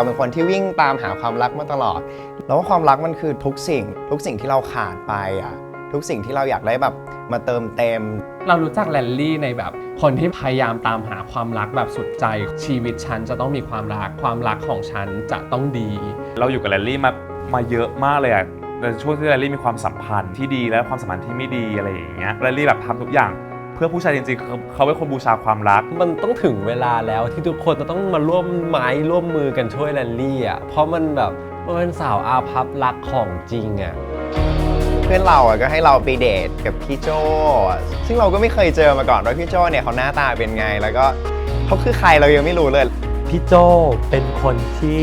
เราเป็นคนที่วิ่งตามหาความรักมาตลอด แล้วว่าความรักมันคือทุกสิ่ง ทุกสิ่งที่เราขาดไปอะทุกสิ่งที่เราอยากได้แบบมาเติมเต็ม เรารู้จักแลนลี่ในแบบ คนที่พยายามตามหาความรักแบบสุดใจ ชีวิตฉันจะต้องมีความรักความรักของฉันจะต้องดี เราอยู่กับแรลลี่มามาเยอะมากเลยอะในช่วงที่แรลลี่มีความสัมพันธ์ที่ดีและความสัมพันธ์ที่ไม่ดีอะไรอย่างเงี้ยแรลลี่แบบทำทุกอย่างเพื่อผู้ชายจริงๆเขาเขาเป็นคนบูชาความรัก มันต้องถึงเวลาแล้วที่ทุกคนจะต้องมาร่วมไม้ร่วมมือกันช่วยแลนลี่อะ เพราะมันแบบมันเป็นสาวอาพับรักของจริงอะ เพื่อนเราอะก็ให้เราไปเดทกับพี่โจซึ่งเราก็ไม่เคยเจอมาก่อนว่าพี่โจเนี่ยเขาหน้าตาเป็นไง แล้วก็เขาคือใครเรายังไม่รู้เลย พี่โจเป็นคนที่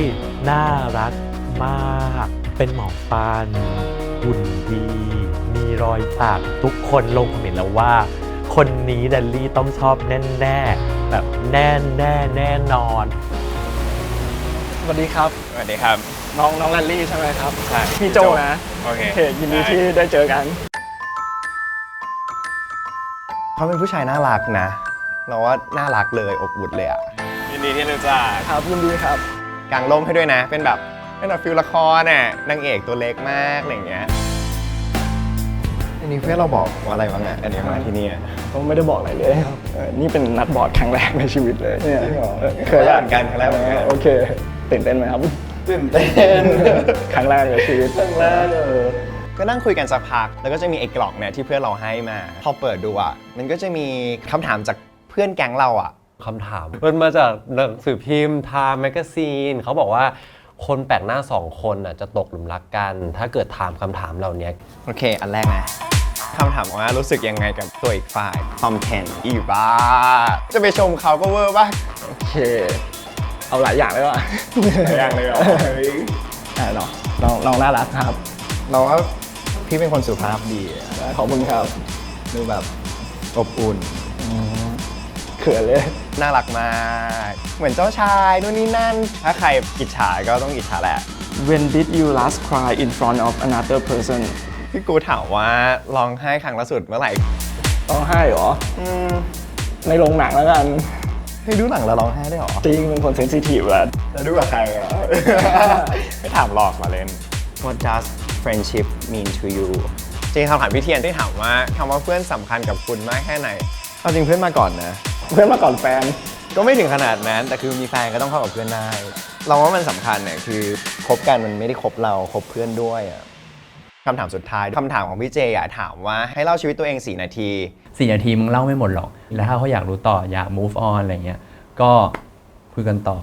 น่ารักมาก เป็นหมอฟันหุ่นดี มีรอยสักทุกคนลงคอมเมนต์แล้วว่า คนนี้ดัลลี่ต้องชอบแน่ๆแบบแน่แน่แน่นอน สวัสดีครับ สวัสดีครับ น้องน้องแลนลี่ใช่ไหมครับ ใช่พี่โจนะโอเคโอเค ยินดีที่ได้เจอกัน เขาเป็นผู้ชายน่ารักนะ เราว่าน่ารักเลยอบอุ่นเลยอะ ยินดีที่รู้จักครับยินดีครับกางร่มให้ด้วยนะ เป็นแบบเป็นแบบฟิลละครน่ะนางเอกตัวเล็กมากอะไรอย่างเงี้ย อันนี้เพื่อนเราบอกว่าอะไรบ้างอะอันนี้มาที่นี่อะผมไม่ได้บอกอะไรเลยครับเออนี่เป็นนัดบอร์ดครั้งแรกในชีวิตเลยเนี่ยจริงเหรอเออเคยครั้งแรกเหมือนกันครั้งแรกเหมือนกัน โอเคตื่นเต้นไหมครับ ตื่นเต้น ครั้งแรกในชีวิต ครั้งแรกเออก็นั่งคุยกันสักพัก แล้วก็จะมีไอ้กล่องเนี่ยที่เพื่อนเราให้มา พอเปิดดูอะ มันก็จะมีคำถามจากเพื่อนแก๊งเราอะ คำถาม มันมาจากหนังสือพิมพ์ทาแมกซีนเขาบอกว่าคนแปลกหน้าสองคนน่ะจะตกหลุมรักกัน ถ้าเกิดถามคำถามเหล่านี้ โอเค อันแรกนะ คำถามว่ารู้สึกยังไงกับตัวอีกฝ่ายทอมเทนอีบ้า จะไปชมเขาก็เวอร์ป่ะโอเค เอาหลายอย่างเลยว่ะหลายอย่างเลยเหรออ่าน้องน้องน้องน่ารักครับเราว่าพี่เป็นคนสุภาพดีอะขอบคุณครับดูแบบอบอุ่นเขินเลย น่ารักมาก เหมือนเจ้าชายนู่นนี่นั่น ถ้าใครอิจฉาก็ต้องอิจฉาแหละ When did you last cry in front of another person พี่กูถามว่าร้องไห้ครั้งล่าสุดเมื่อไหร่ร้องไห้เหรออืมในโรงหนังแล้วกันให้ดูหนังแล้วร้องไห้ได้หรอจริงเป็นคนเซนซิทีฟอะจะดูกับใครเหรอ ไม่ถามหลอกมาเล่น What does friendship mean to you จริงคำถามพี่เทียนที่ถามว่าคำว่าเพื่อนสำคัญกับคุณมากแค่ไหนเอาจริงเพื่อนมาก่อนนะ เพื่อนมาก่อนแฟน ก็ไม่ถึงขนาดนั้น แต่คือมีแฟนก็ต้องเข้ากับเพื่อนได้ เราว่ามันสำคัญเนี่ยคือคบกันมันไม่ได้คบเราคบเพื่อนด้วยอะ คำถามสุดท้ายคำถามของพี่เจอะถามว่าให้เล่าชีวิตตัวเอง 4 นาที สี่นาทีมึงเล่าไม่หมดหรอก แล้วถ้าเขาอยากรู้ต่ออยาก move on อะไรเงี้ย ก็คุยกันต่อ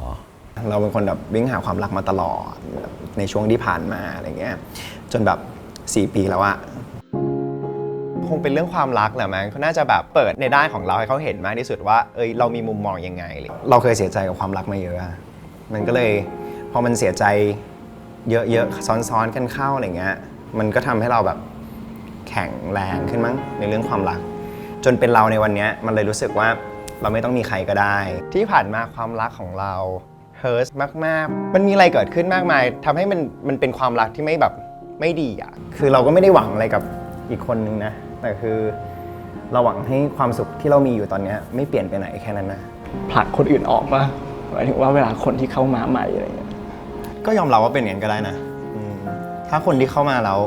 เราเป็นคนแบบวิ่งหาความรักมาตลอดแบบในช่วงที่ผ่านมาอะไรเงี้ยจนแบบ 4 ปีแล้วอะคงเป็นเรื่องความรักแหละมั้งเขาน่าจะแบบเปิดในด้านของเราให้เขาเห็นมากที่สุดว่าเอ้ยเรามีมุมมองยังไงเลยเราเคยเสียใจกับความรักมาเยอะอะมันก็เลยพอมันเสียใจเยอะๆซ้อนๆกันเข้าอะไรเงี้ย มันก็ทำให้เราแบบแข็งแรงขึ้นมั้งในเรื่องความรัก จนเป็นเราในวันเนี้ยมันเลยรู้สึกว่าเราไม่ต้องมีใครก็ได้ ที่ผ่านมาความรักของเราเฮิร์สมากๆ มันมีอะไรเกิดขึ้นมากมายทำให้มันมันเป็นความรักที่ไม่แบบไม่ดีอะคือเราก็ไม่ได้หวังอะไรกับอีกคนนึงนะแต่คือเราหวังให้ความสุขที่เรามีอยู่ตอนเนี้ยไม่เปลี่ยนไปไหนแค่นั้นนะผลักคนอื่นออกปะหมายถึงว่าเวลาคนที่เข้ามาใหม่อะไรเงี้ยก็ยอมรับว่าเป็นอย่างนั้นก็ได้นะอืม ถ้าคนที่เข้ามาแล้ว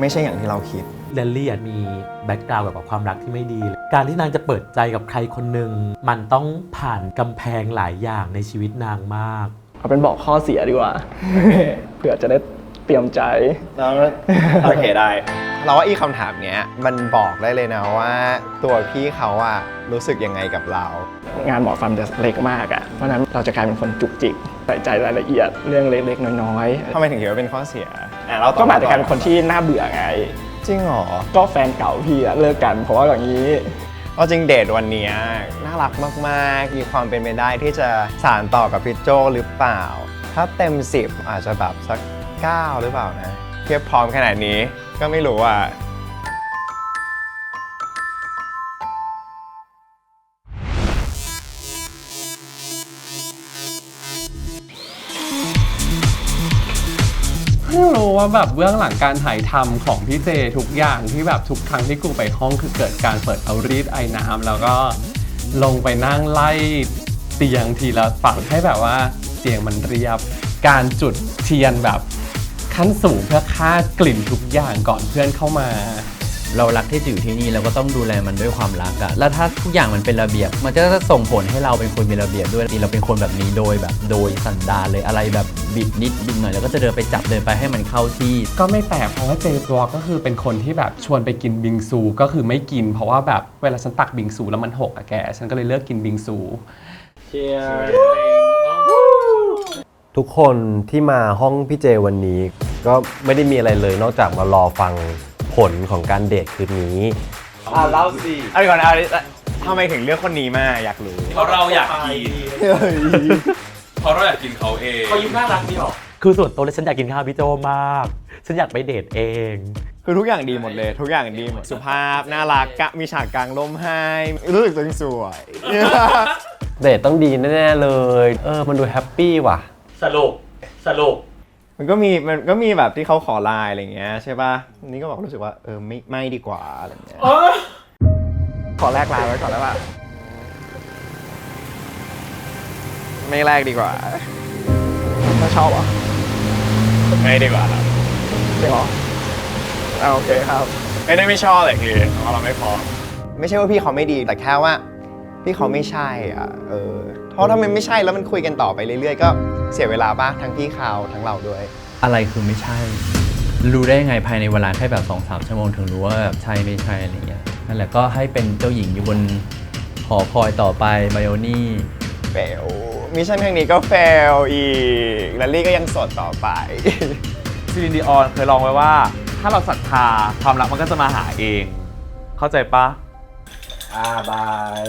ไม่ใช่อย่างที่เราคิดแลนลี่อะมีแบ็กกราวด์กับความรักที่ไม่ดี การที่นางจะเปิดใจกับใครคนหนึ่งมันต้องผ่านกำแพงหลายอย่างในชีวิตนางมาก เอาเป็นบอกข้อเสียดีกว่า เผื่อจะได้เตรียมใจ แล้วโอเคได้ เราว่าอีคำถามเนี้ย มันบอกได้เลยนะว่า ตัวพี่เขาอะรู้สึกยังไงกับเรา งานหมอฟันจะเล็กมากอะ่ะ เพราะฉะนั้นเราจะกลายเป็นคนจุกจิกใส่ใจรายละเอียดเรื่องเล็กๆ น้อยทำไมถึงคิดว่าเป็นข้อเสียอะเราๆก็อาจจะกลายเป็นคนที่น่าเบื่อไง จริงเหรอก็แฟนเก่าพี่อะเลิกกันเพราะว่าอย่างนี้ เอาจริงเดทวันเนี้ยน่ารักมากๆ มีความเป็นไปได้ที่จะสานต่อกับพี่โจหรือเปล่า ถ้าเต็ม 10 อาจจะแบบสัก 9 หรือเปล่านะ เทียบพร้อมขนาดนี้ก็ไม่รู้อะ ว่าแบบเบื้องหลังการถ่ายทำของพี่เจทุกอย่างที่แบบทุกครั้งที่กูไปห้องคือเกิดการเปิดเอารีดไอ้น้ำแล้วก็ลงไปนั่งไล่เตียงทีละฝั่งให้แบบว่าเตียงมันเรียบ การจุดเทียนแบบขั้นสูงเพื่อฆ่ากลิ่นทุกอย่างก่อนเพื่อนเข้ามา เรารักที่จะอยู่ที่นี่เราก็ต้องดูแลมันด้วยความรักอะแล้วถ้าทุกอย่างมันเป็นระเบียบ มันจะส่งผลให้เราเป็นคนมีระเบียบด้วยเราเป็นคนแบบนี้โดยแบบโดยสันดานเลยอะไรแบบ บิดนิดบิดหน่อยแล้วก็จะเดินไปจับเดินไปให้มันเข้าที่ ก็ไม่แปลกเพราะว่าเจบล็อกก็คือเป็นคนที่แบบชวนไปกินบิงซูก็คือไม่กิน เพราะว่าแบบเวลาฉันตักบิงซูแล้วมันหกอะแก ฉันก็เลยเลิกกินบิงซูทุกคนที่มาห้องพี่เจวันนี้ ก็ไม่ได้มีอะไรเลยนอกจากมารอฟังผลของการเดทคืนนี้ อะเล่าสิเอาดีก่อนนะเอาดิทำไมถึงเลือกคนนี้มาอยากรู้ เพราะเราอยากกิน เพราะเราอยากกินเขาเองเขายิ้มน่ารักดีหรอคือส่วนตัวแล้วฉันอยากกินข้าวพี่โจมาก ฉันอยากไปเดทเอง คือทุกอย่างดีหมดเลย ทุกอย่างดีหมด สุภาพ น่ารักกะมีฉากกลางร่มให้ รู้สึกตัวเองสวย เดทต้องดีแน่ๆเลย เออ มันดูแฮปปี้ว่ะ สรุป สรุป มันก็มี มันก็มีแบบที่เขาขอไลน์อะไรอย่างเงี้ยใช่ป่ะ นี่ก็บอกรู้สึกว่าเออไม่ไม่ดีกว่าอะไรอย่างเงี้ยขอแลกไลน์ไว้ก่อนแล้วป่ะ ไม่แลกดีกว่าถ้าชอบอะไม่ดีกว่าครับจริงเหรออ่าโอเคครับ ไม่ได้ไม่ชอบแต่คือเราไม่พอไม่ใช่ว่าพี่เขาไม่ดีแต่แค่ว่า พี่เขาไม่ใช่อะเออเพราะถ้ามันไม่ใช่แล้วมันคุยกันต่อไปเรื่อยๆ ก็เสียเวลาบ้างทั้งพี่เขาทั้งเราด้วย อะไรคือไม่ใช่ รู้ได้ยังไงภายในเวลาแค่แบบ2อสชั่วโมงถึงรู้ว่าแบบใช่ไม่ใช่อะไรเงี้ยนั่นแหละก็ให้เป็นเจ้าหญิงอยู่บนหอคอยต่อไปไบโอนี่เฟล มิชชั่นครั้งนี้ก็เฟลอีกแลลี่ก็ยังโสดต่อไปซีลินดีออนเคยลองไว้ว่า ถ้าเราศรัทธาความรักมันก็จะมาหาเอง เข้าใจปะอ่าบาย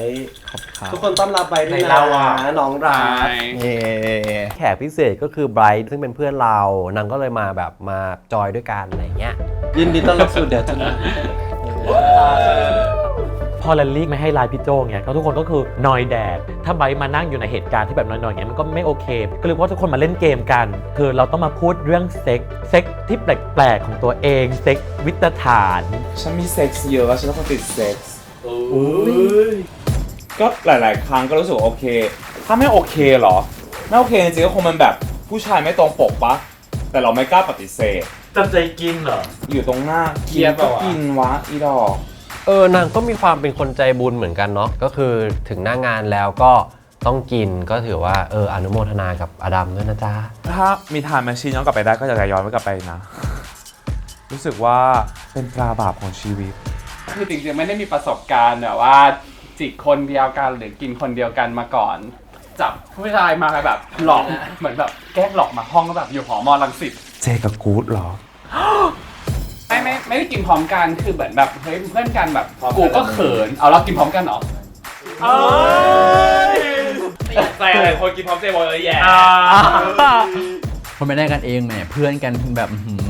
ทุกคนต้อนรับไปด้วยในนะเราอะน้องรักเย้แขกพิเศษก็คือไบรท์ซึ่งเป็นเพื่อนเรานางก็เลยมาแบบมาจอยด้วยกันอะไรเงี้ยยินดีต้อนรับสู่เดท พอแลลี่ไม่ให้ไลน์พี่โจเงี้ยก็ทุกคนก็คือนอยแดด ถ้าไบร์ทมานั่งอยู่ในเหตุการณ์ที่แบบนอยๆอย่างเงี้ยมันก็ไม่โอเค ก็เลยว่าทุกคนมาเล่นเกมกัน คือเราต้องมาพูดเรื่องเซ็กเซ็กที่แปลกๆของตัวเองเซ็กวิตฐานฉันมีเซ็กซ์เยอะฉันเป็นคนติดเซ็กซ์ก็หลาย ๆ ครั้งก็รู้สึกว่าโอเค ถ้าไม่โอเคเหรอ ไม่โอเคจริงๆก็คงมันแบบผู้ชายไม่ตรงปกปะ แต่เราไม่กล้าปฏิเสธจำใจกินเหรอ อยู่ตรงหน้าเครียดก็เปล่าวะกินวะอีดอก เออนางก็มีความเป็นคนใจบุญเหมือนกันเนาะก็คือถึงหน้างานแล้วก็ต้องกินก็ถือว่าเอออนุโมทนากับอดัมด้วยนะจ๊ะ ถ้ามีทานแมชชีนย้อนกลับไปได้ก็อยากจะย้อนไว้กลับไปนะ รู้สึกว่าเป็นตราบาปของชีวิต คือจริงๆไม่ได้มีประสบการณ์แบบว่าจิกคนเดียวกันหรือกินคนเดียวกันมาก่อน จับผู้ชายมาแบบหลอกเหมือนแบบแกล้งหลอกมาห้องก็แบบอยู่หอมอลังสิตเจกับกู๊ดเหรอ ไม่ไม่ไม่ได้กินพร้อมกันคือเหมือนแบบเฮ้ยเพื่อนกันแบบกูก็เขินเอาเรากินพร้อมกันเหรอแต่อะไรคนกินพร้อมเจบอยเลยแย่คนไม่ได้กันเองแหมเพื่อนกันแบบอื้อหือ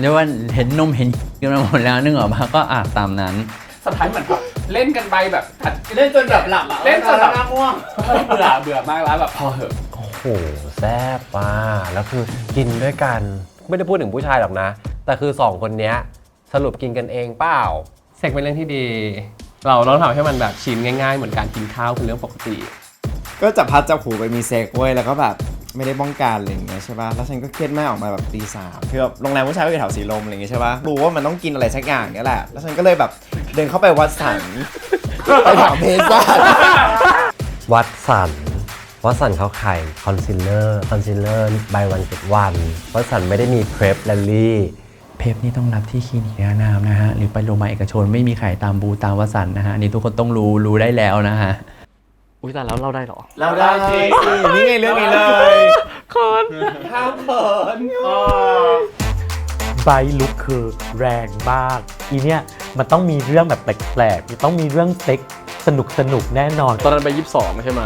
เรียกว่าเห็นนมเห็นกันมาหมดแล้วนึกออกมาก็อะตามนั้น สุดท้ายเหมือนแบบเล่นกันไปแบบเล่นจนแบบหลับเล่นจนแบบง่วงเบื่อเบื่อมากแล้วแบบพอเหอะ โอ้โหแซ่บว่ะแล้วคือกินด้วยกัน ไม่ได้พูดถึงผู้ชายหรอกนะ แต่คือสองคนเนี้ยสรุปกินกันเองเปล่า เซ็กเป็นเรื่องที่ดี เราต้องทำให้มันแบบชินง่าย ๆ เหมือนการกินข้าวคือเรื่องปกติ ก็จับพัดจับผูไปมีเซ็กเว้ยแล้วก็แบบไม่ได้ป้องกันอะไรอย่างเงี้ยใช่ป่ะแล้วฉันก็เครียดมากออกมาแบบตีสามคือแบบโรงแรมผู้ชายก็อยู่แถวสีลมอะไรอย่างเงี้ยใช่ป่ะรู้ว่ามันต้องกินอะไรสักอย่างเนี่ยแหละ แล้วฉันก็เลยแบบเดินเข้าไปวัดสัน ไปถามเพศสันวัดสัน วัดสันเขาขายคอนซีลเลอร์คอนซีลเลอร์ใบวันเจ็ดวันวัดสันไม่ได้มีเพรพแลลี่เพปนี่ต้องรับที่คลินิกยานามนะฮะ หรือไปโรงพยาบาลเอกชนไม่มีขายตามบูธตามวสันต์นะฮะอันนี่ทุกคนต้องรู้รู้ได้แล้วนะฮะ อุ้ยแต่แล้วเราได้เหรอเราได้นี่ไงเรื่องนี้เลยไบรท์ลุกคือแรงมาก อีเนี่ยมันต้องมีเรื่องแบบแปลกๆมันต้องมีเรื่องเซ็ก สนุกสนุกๆแน่นอน ตอนนั้นไป 22 ใช่ไหม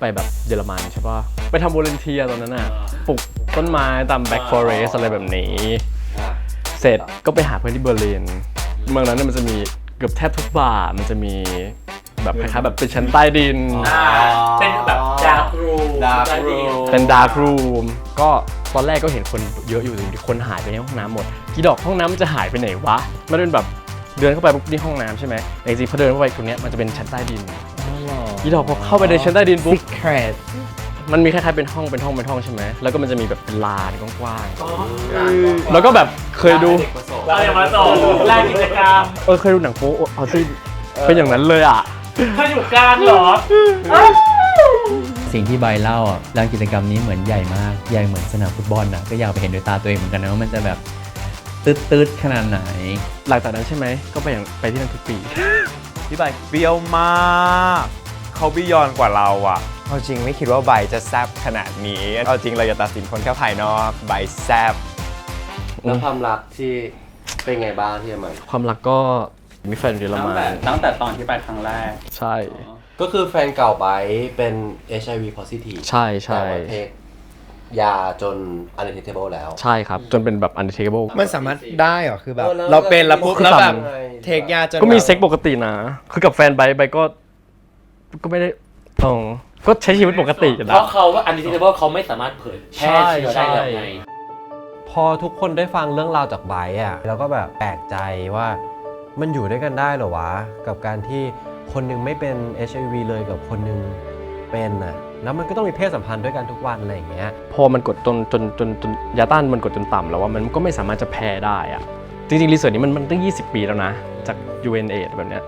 ไปแบบเยอรมันใช่ป่ะ ไปทำวอลเนเทียตอนนั้นน่ะ ปลูกต้นไม้ตามแบ็กฟอเรสอะไรแบบนี้ เสร็จก็ไปหาเพื่อนที่เบอร์ลิน เมืองนั้นนะมันจะมีเกือบแทบทุกบาร์มันจะมีแบบคล้ายๆแบบเป็นชั้นใต้ดิน เป็นแบบดาร์กรูมเป็นดาร์กรูมก็ตอนแรกก็เห็นคนเยอะอยู่แต่อยู่ดีคนหายไปในห้องน้ำหมด กี่ดอกห้องน้ำมันจะหายไปไหนวะ มันเป็นแบบ เดินเข้าไปปุ๊บนี่ห้องน้ำใช่ไหมแต่จริงๆพอเดินเข้าไปตรงเนี้ยมันจะเป็นชั้นใต้ดินที่เราพอเข้าไปในชั้นใต้ดินปุ๊บมันมีคล้ายๆเป็นห้องเป็นห้องเป็นห้องใช่ไหมแล้วก็มันจะมีแบบเป็นลานกว้างๆแล้วก็แบบเคยดูเราอย่ามาสอนแรกกิจกรรมเออเคยดูหนังโป๊ออซี่เป็นอย่างนั้นเลยอะถ้าอยู่กลางเหรอสิ่งที่ใบเล่าอะลานกิจกรรมนี้เหมือนใหญ่มาก ใหญ่เหมือนสนามฟุตบอลนะก็อยากไปเห็นด้วยตาตัวเองเหมือนกันนะว่ามันจะแบบ ตืดๆขนาดไหน หลังจากนั้นใช่ไหม ก็ไปอย่างไปที่นั่นทุกปี พี่ใบเปรี้ยวมากเขาบิยอนกว่าเราอะเอาจริงไม่คิดว่าใบจะแซบขนาดนี้ เอาจริงเราอย่าตัดสินคนแค่ภายนอกใบแซบแล้วความรักที่เป็นไงบ้างที่จะมาความรักก็มีแฟนอยู่เยอรตั้งมันแต่ตั้งแต่ตอนที่ไปครั้งแรก ใช่ ก็คือแฟนเก่าไบร์ทเป็น HIV positive ใช่ใช่ แต่ว่าเทค ยาจน undetectable แล้ว ใช่ครับ จนเป็นแบบ undetectable มันสามารถได้เหรอคือแบบ เออแล้วเราเป็นแล้วปุ๊บคือแล้วแบบทำไง เทคยาจนก็มีแบบเซ็กปกตินะ คือกับแฟนไบร์ทไบร์ทก็ ก็ไม่ได้ตรงก็ใช้ชีวิตปกตินะเพราะเขาว่าอันนี้ที่ว่าเขาไม่สามารถเผยแพร่เชื้อได้แล้วไง พอทุกคนได้ฟังเรื่องราวจากไบร์ทอะแล้วก็แบบแปลกใจว่ามันอยู่ด้วยกันได้เหรอวะ กับการที่คนหนึงไม่เป็น HIV เลยกับคนหนึงเป็นอะ แล้วมันก็ต้องมีเพศสัมพันธ์ด้วยกันทุกวันอะไรอย่างเงี้ยพอมันกดจนจนจนจนยาต้านมันกดจนต่ำแล้วว่ามันก็ไม่สามารถจะแพ้ได้อะจริงๆรีเสิร์ชนี้มันมันตั้ง 20 ปีแล้วนะ จาก UNA แบบเนี้ย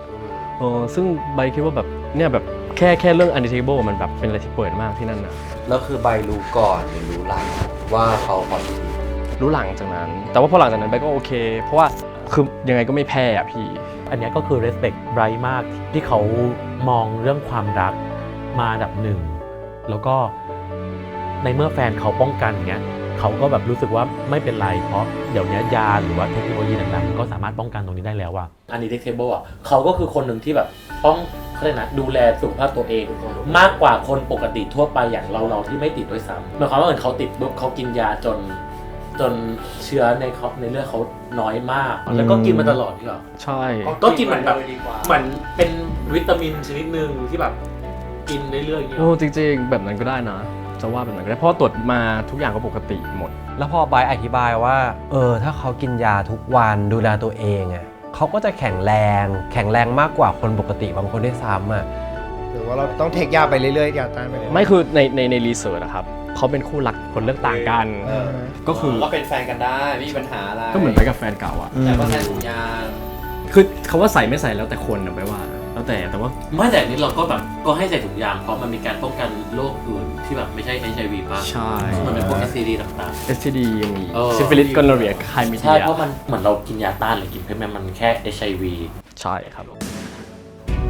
เออซึ่งใบคิดว่าแบบเนี่ยแบบแค่แค่เรื่อง undetectable มันแบบเป็นอะไรที่เปิดมากที่นั่นนะแล้วคือใบรู้ก่อนหรือรู้หลังว่าเขา positive รู้หลังจากนั้น แต่ว่าพอหลังจากนั้นใบก็โอเค เพราะว่าคือยังไงก็ไม่แพ้อะพี่ อันเนี้ยก็คือ respect ไบรท์มากที่เขามองเรื่องความรักมาอันดับหนึ่ง แล้วก็ในเมื่อแฟนเขาป้องกันเงี้ยเขาก็แบบรู้สึกว่าไม่เป็นไรเพราะเดี๋ยวนี้ยาหรือว่าเทคโนโลยีต่างๆมันก็สามารถป้องกันตรงนี้ได้แล้วอะอันนี้เด็กเทเบิลอะเขาก็คือคนหนึ่งที่แบบต้องเขาเรียกนะดูแลสุขภาพตัวเอง มากกว่าคนปกติทั่วไปอย่างเราเราที่ไม่ติดด้วยซ้ำหมายความว่าเหมือนเขาติดปุ๊บเขากินยาจน จนเชื้อในเขาในเลือดเขาน้อยมาก แล้วก็กินมาตลอดที่หรอใช่ ก็กินเหมือนแบบเหมือนเป็นวิตามินชนิดหนึ่งที่แบบ กินเรื่อยๆอย่างเงี้ยโอ้จริงๆ แบบนั้นก็ได้นะ จะว่าแบบนั้นก็ได้เพราะว่าตรวจมาทุกอย่างก็ปกติหมด แล้วพอไบร์ทอธิบายว่า เออ ถ้าเขากินยาทุกวันดูแลตัวเองอะเขาก็จะแข็งแรง แข็งแรงมากกว่าคนปกติบางคนได้วยซ้ำอะ หรือว่าเราต้องเทคยาไปเรื่อยๆยาต้านไปเรื่อยๆไม่คือในในในรีเสิร์ชอะครับเขาเป็นคู่รักคนเลือกต่างกัน เออก็คือก็เป็นแฟนกันได้ไม่มีปัญหาอะไรก็เหมือนไปกับแฟนเก่าอะแต่ว่าแค่สัญญาคือคาว่าใส่ไม่ใส่แล้วแต่คนนะไปว่า แล้วแต่แต่ว่าไม่แต่อันนี้เราก็แบบก็ให้ใส่ถุงยางเพราะมันมีการป้องกันโรคอื่นที่แบบไม่ใช่ HIV ป่ะใช่มันเป็นพวก STD ต่าง STD ยังมีเออ ซิฟิลิสกอนเรียไคมิๆเทีใช่ยเพราะมันเหมือนเรากินยาต้านหรือกินเพื่อมันแค่ HIV ใช่ครับ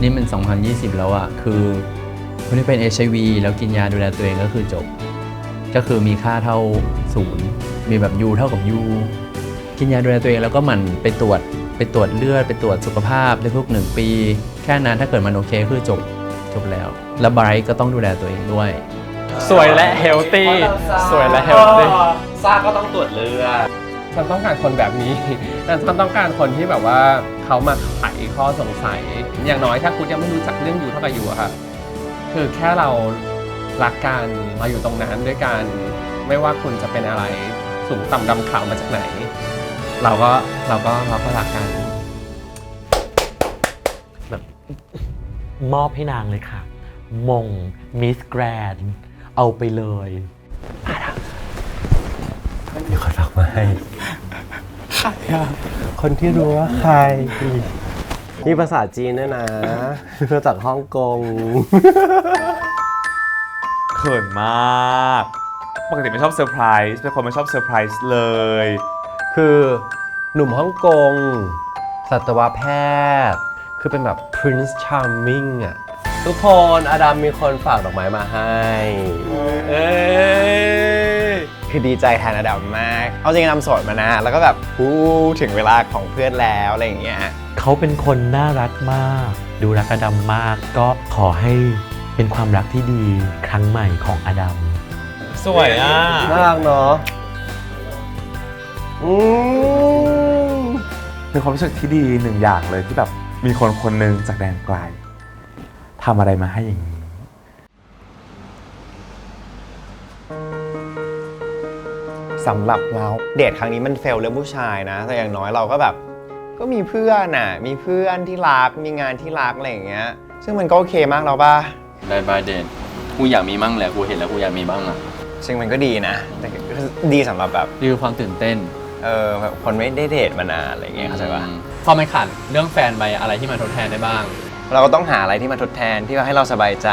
นี่มัน 2020 แล้วอะคือคนที่เป็น HIV แล้วกินยาดูแลตัวเองก็คือจบ ก็คือมีค่าเท่าศูนย์มีแบบ U เท่ากับ U กินยาดูแลตัวเองแล้วก็หมั่นไปตรวจ ไปตรวจเลือดไปตรวจสุขภาพทุกๆหนึ่งปี แค่นั้นถ้าเกิดมันโอเคคือจบจบแล้ว แล้วไบรท์ก็ต้องดูแลตัวเองด้วย สวยและเฮลตี้สวยและเฮลตี้ซ่าก็ต้องตรวจเลือดฉันต้องการคนแบบนี้แต่ฉันต้องการคนที่แบบว่าเขามาไขข้อสงสัย อย่างน้อยถ้าคุณยังไม่รู้จักเรื่องอยู่เท่ากับอยู่อะค่ะคือแค่เรารักกันมาอยู่ตรงนั้นด้วยกัน ไม่ว่าคุณจะเป็นอะไร สูงต่ำดำขาวมาจากไหน เราก็เราก็เราก็รักกันมอบให้นางเลยค่ะ มงมิสแกรนเอาไปเลยมีคนฝากมาให้คนที่รู้ว่าใคร นี่ภาษาจีนด้วยนะมาจากฮ่องกงเขินมาก ปกติไม่ชอบเซอร์ไพรส์เป็นคนไม่ชอบเซอร์ไพรส์เลย คือหนุ่มฮ่องกง สัตวแพทย์ คือเป็นแบบ Prince Charming อะทุกคนอดัมมีคนฝากดอกไม้มาให้ เอ้ย คือดีใจแทนอดัมมาก เอาจริงอดัมโสดมานานแล้วก็แบบอู้ถึงเวลาของเพื่อนแล้วอะไรอย่างเงี้ย เขาเป็นคนน่ารักมาก ดูรักอดัมมาก ก็ขอให้เป็นความรักที่ดีครั้งใหม่ของอดัม สวยอะ น่ารักเนาะ อืมเป็นความรู้สึกที่ดีหนึ่งอย่างเลยที่แบบมีคนคนหนึ่งจากแดนไกลทำอะไรมาให้อย่างนี้ สำหรับเราเดทครั้งนี้มันเฟลเรื่องผู้ชายนะ แต่อย่างน้อยเราก็แบบ ก็มีเพื่อนน่ะ มีเพื่อนที่รัก มีงานที่รักอะไรอย่างเงี้ย ซึ่งมันก็โอเคมากแล้วป่ะได้บายเดนกูอยากมีมั่งแหละกูเห็นแล้วกูอยากมีบ้างอะซึ่งมันก็ดีนะ แต่ก็ดีสำหรับแบบ นี่คือความตื่นเต้นเออแบบคนไม่ได้เดทมานานอะไรเงี้ยเข้าใจป่ะพอมันขาดเรื่องแฟนไปอะไรที่มาทดแทนได้บ้าง เราก็ต้องหาอะไรที่มาทดแทนที่ให้เราสบายใจ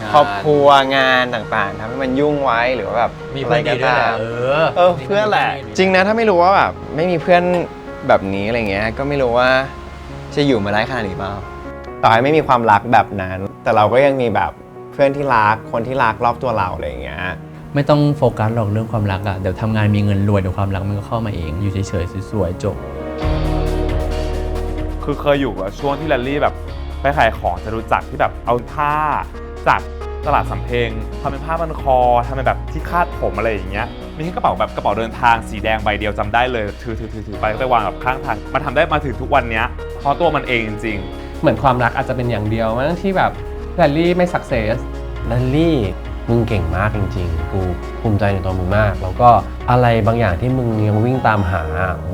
งาน ครอบครัวงานต่างๆทำให้มันยุ่งไว้หรือว่าแบบมีเพื่อนดีด้วยแหละอะไรก็ตามเออเออเพื่อนแหละ จริงนะถ้าไม่รู้ว่าแบบไม่มีเพื่อนแบบนี้อะไรเงี้ยก็ไม่รู้ว่าจะอยู่มาได้ขนาดนี้เปล่าต่อให้ไม่มีความรักแบบนั้น แต่เราก็ยังมีแบบเพื่อนที่รักคนที่รักรอบตัวเราอะไรเงี้ย ไม่ต้องโฟกัสหรอกเรื่องความรักอะเดี๋ยวทำงานมีเงินรวยเดี๋ยวความรักมันก็เข้ามาเอง อยู่เฉยๆสวยๆจบ คือเคยอยู่กับช่วงที่แรลลี่แบบไปขายของจะรู้จักที่แบบเอาผ้าจากตลาดสำเพ็งทำเป็นผ้าพันคอทำเป็นแบบที่คาดผมอะไรอย่างเงี้ยมีแค่กระเป๋าแบบกระเป๋าเดินทางสีแดงใบเดียวจำได้เลยถือถือถือถือไปก็ไปวางแบบข้างทางมันทำได้มาถึงทุกวันเนี้ยเพราะตัวมันเองจริงๆเหมือนความรักอาจจะเป็นอย่างเดียวมันที่แบบแรลลี่ไม่สักเซสแลนลี่ มึงเก่งมากจริงๆ กูภูมิใจในตัวมึงมาก แล้วก็อะไรบางอย่างที่มึงยังวิ่งตามหา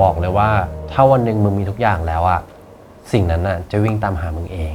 บอกเลยว่า ถ้าวันหนึ่งมึงมีทุกอย่างแล้วอะสิ่งนั้นน่ะจะวิ่งตามหามึงเอง